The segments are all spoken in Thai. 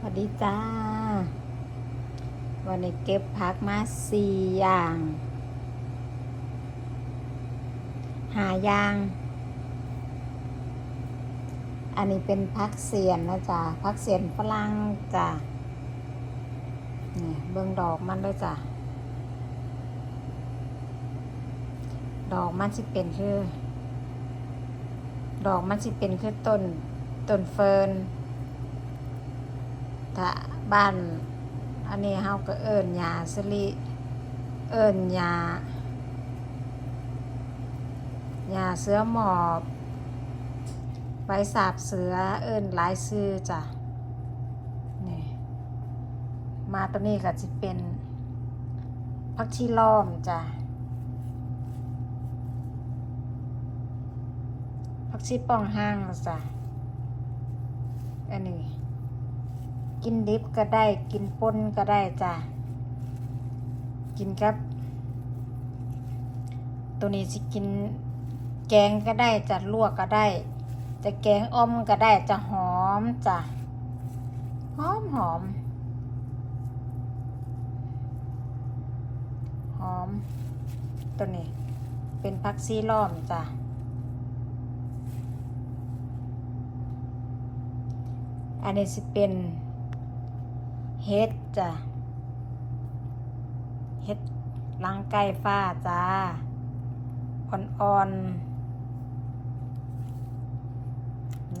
สวัสดีจ้า วันนี้เก็บผักมาสี่อย่างหาอย่าง อันนี้เป็นพักเสียนนะจ๊ะพักเสียนฝรั่งจ้ะนี่เบิ่งดอกมันด้วยจ้ะดอกมันสิเป็นคือ ดอกมันสิเป็นคือต้นต้นเฟิร์น ถ้าบ้านอันนี้เฮาก็เอิ้นยาสลิเอิ้นยายาเสือหมอบใบสาบเสือเอิ้นหลายชื่อจ้ะนี่มาตัวนี้ก็สิเป็นผักชีล้อมจ้ะผักชีป้องห้างจ้ะอันนี้ กินดิบก็ได้ กินป่นก็ได้จ้ะ กินกับ ตัวนี้สิกินแกงก็ได้จะลวกก็ได้ จะแกงอ้อมก็ได้จะหอมจ้ะ หอมหอม หอม ตัวนี้ เป็นพักซีล้อมจ้ะอันนี้สิเป็น เฮ็ดจ้ะเฮ็ดลังไก่ฟ้าจ้าอ่อนๆ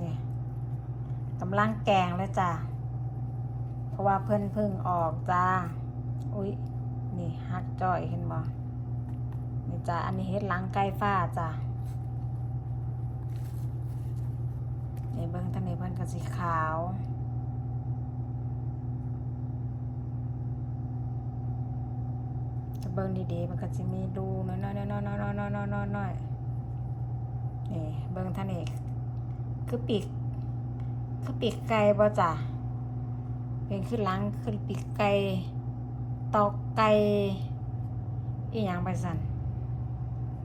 นี่กำลังแกงแล้วจ้ะเพราะว่าเพิ่นพึ่งออกจ้าอุ้ยนี่ฮักจ้อยเห็นบ่นี่จ้ะอันนี้เฮ็ดลังไก่ฟ้าจ้ะนี่เบิ่งทางนี้เพิ่นก็สีขาว ถ้าเบิ่งดีๆมันก็จะมีดูน้อยๆน้อยๆน้อยๆน้อยๆน้อยๆน้อยๆน้อยๆนี่เบิ่งท่านเอกคือปีกคือปีกไก่บ่จ้ะเป็นคือหลังคือปีกไก่ตอกไก่อีหยังไปสั่น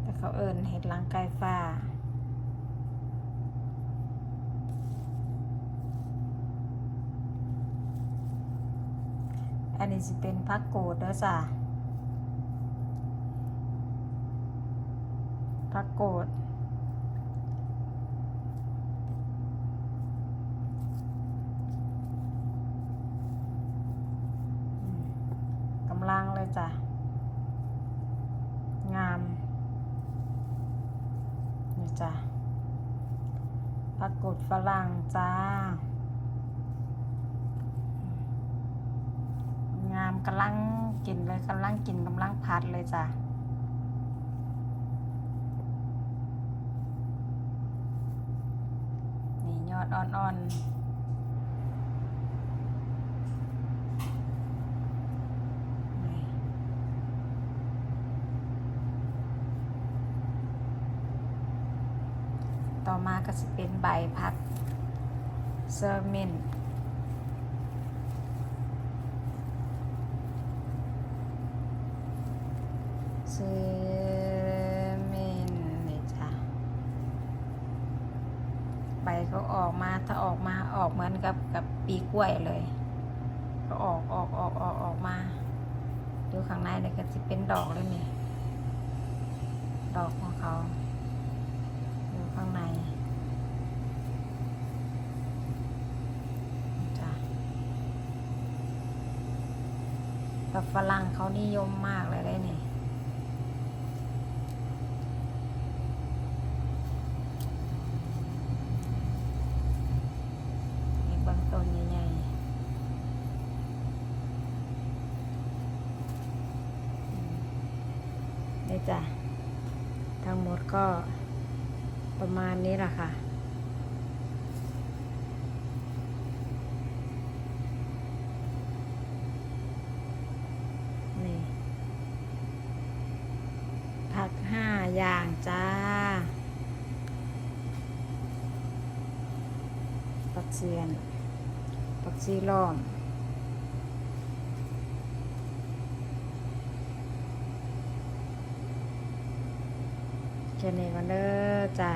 แต่เขาเอิ้นเห็ดหลังไก่ฟ้าอันนี้สิเป็นผักโกดเด้อจ้ะ ผักโกดกำลังเลยจ้ะ งาม นี่จ้ะผักโกดฝรั่งจ้า งามกำลังกินเลยกำลังกินกำลังพัดเลยจ้ะ นี่อดอ่อนๆต่อมาก็จะเป็นใบพัดเซอร์มินเซ ใบก็ออกมาถ้าออกมาออกเหมือนกับกับปีกล้วยเลยก็ออกออกออกออกออกมาดูข้างในเนี่ยก็จะเป็นดอกเลยนี่ดอกของเขาดูข้างในจ้ะแต่ฝรั่งเขานิยมมากเลยเลยนี่ มีเบางต้นใหญ่ๆอืมนี่ จ้ะ ทั้งหมดก็ประมาณนี้แหละค่ะ นี่ ผักห้าอย่างจ้าปักเซียนปักซีล้อม แค่นี้กันเด้อจ้า